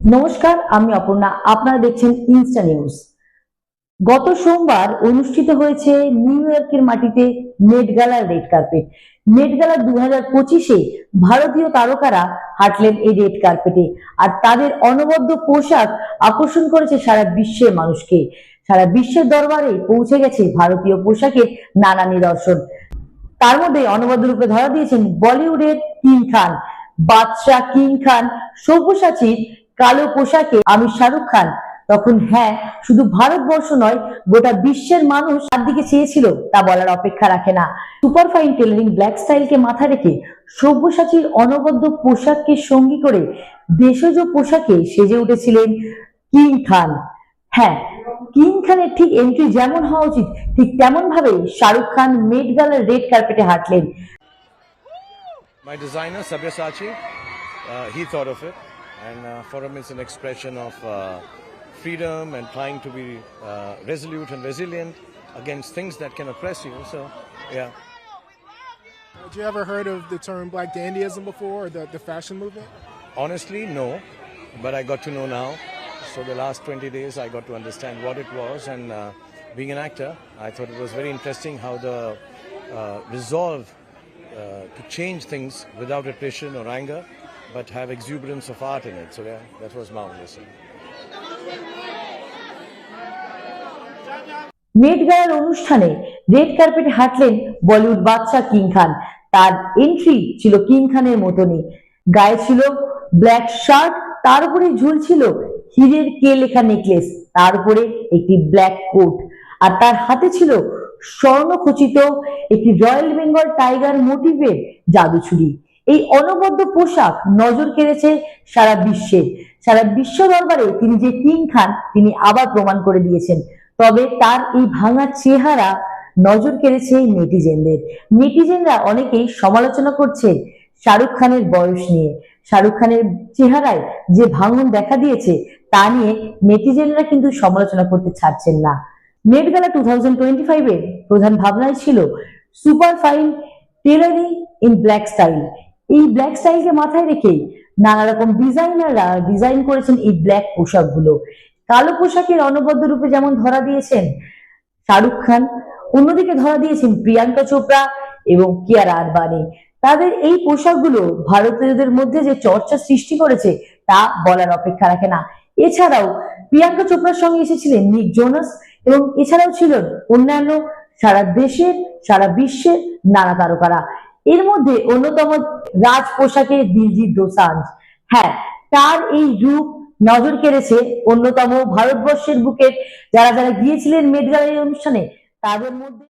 নমস্কার, আমি অপর্ণা। আপনারা দেখছেন ইনস্টা নিউজ। গত সোমবার অনুষ্ঠিত হয়েছে নিউ ইয়র্কের মাটিতে Met Gala red carpet. Met Gala দু হাজার পঁচিশে ভারতীয় তারকারা হাঁটলেন এই রেড কার্পেটে আর তাদের অনবদ্য পোশাক আকর্ষণ করেছে সারা বিশ্বের মানুষকে। সারা বিশ্বের দরবারে পৌঁছে গেছে ভারতীয় পোশাকের নানা নিদর্শন। তার মধ্যে অনবদ্য রূপে ধরা দিয়েছেন বলিউডের কিং খান। বাদশাহ কিং খান, সব্যসাচীর কালো পোশাকে আমি শাহরুখ খান। তখন হ্যাঁ শুধু ভারতবর্ষ নয় গোটা বিশ্বের মানুষ তার দিকে চেয়েছিল তা বলার অপেক্ষা রাখে না। সুপার ফাইন টেলারিং ব্ল্যাক স্টাইলকে মাথা রেখে সব্যসাচীর অনবদ্য পোশাককে সঙ্গী করে দেশজ পোশাকে সেজে উঠেছিলেন কিং খান। হ্যাঁ কিং খানের ঠিক এন্ট্রি যেমন হওয়া উচিত ঠিক তেমন ভাবে শাহরুখ খান মেট গালার রেড কার্পেটে হাঁটলেন। My designer, Sabyasachi, uh, he thought of it. And uh, for him, it's an expression of uh, freedom and trying to be uh, resolute and resilient against things that can oppress you. So, yeah. Had you ever heard of the term black dandyism before or the, the fashion movement? Honestly, no. But I got to know now. So, the last 20 days, I got to understand what it was. And uh, being an actor, I thought it was very interesting how the uh, resolve uh, to change things without attrition or anger, but have exuberance of art in it. So, yeah, that was marvelous. মেট গালার অনুষ্ঠানে red কার্পেটে হাঁটলেন বলিউড বাদশা king Khan তার entry ছিল king খানের মতনই গায়ে ছিল black shirt তার উপরে ঝুলছিল হীরের কে লেখা নেকলেস তার উপরে একটি ব্ল্যাক কোট আর তার হাতে ছিল স্বর্ণখচিত একটি রয়্যাল বেঙ্গল টাইগার মোটিভের জাদু ছুরি এই অনবদ্য পোশাক নজর কেড়েছে সারা বিশ্বে। সারা বিশ্ব দরবারে তিনি যে কিং খান, তিনি আবার প্রমাণ করে দিয়েছেন। তবে তার এই ভাঙা চেহারা নজর কেড়েছে নেটিজেনদের। নেটিজেনরা অনেকেই সমালোচনা করছে শাহরুখ খানের বয়স নিয়ে। শাহরুখ খানের চেহারায় যে ভাঙন দেখা দিয়েছে, তা নিয়ে নেটিজেনরা কিন্তু সমালোচনা করতে ছাড়ছেন না। নেট গালা টু থাউজেন্ড টোয়েন্টি ফাইভের প্রধান ভাবনায় ছিল, super fine tailoring in black style. এই ব্ল্যাক স্টাইলকে মাথায় রেখেই নানা রকম ডিজাইনাররা ডিজাইন করেছেন এই ব্ল্যাক পোশাকগুলো। কালো পোশাকের অনবদ্য রূপে যেমন ধরা দিয়েছেন শাহরুখ খান, অন্যদিকে ধরা দিয়েছেন প্রিয়াঙ্কা চোপড়া এবং কিয়ারা আডবাণী তাদের এই পোশাকগুলো ভারতীয়দের মধ্যে যে চর্চা সৃষ্টি করেছে, তা বলার অপেক্ষা রাখে না। এছাড়াও প্রিয়াঙ্কা চোপড়ার সঙ্গে এসেছিলেন নিক জোনাস এবং এছাড়াও ছিলেন অন্যান্য সারা দেশের, সারা বিশ্বের নানা তারকারা। এর মধ্যে অন্যতম রাজ পোশাকে দিলজিৎ দোসাঞ্জ। হ্যাঁ তার এই রূপ নজর কেড়েছে অন্যতম ভারতবর্ষের বুকে। যারা যারা গিয়েছিলেন মেট অনুষ্ঠানে, তাদের মধ্যে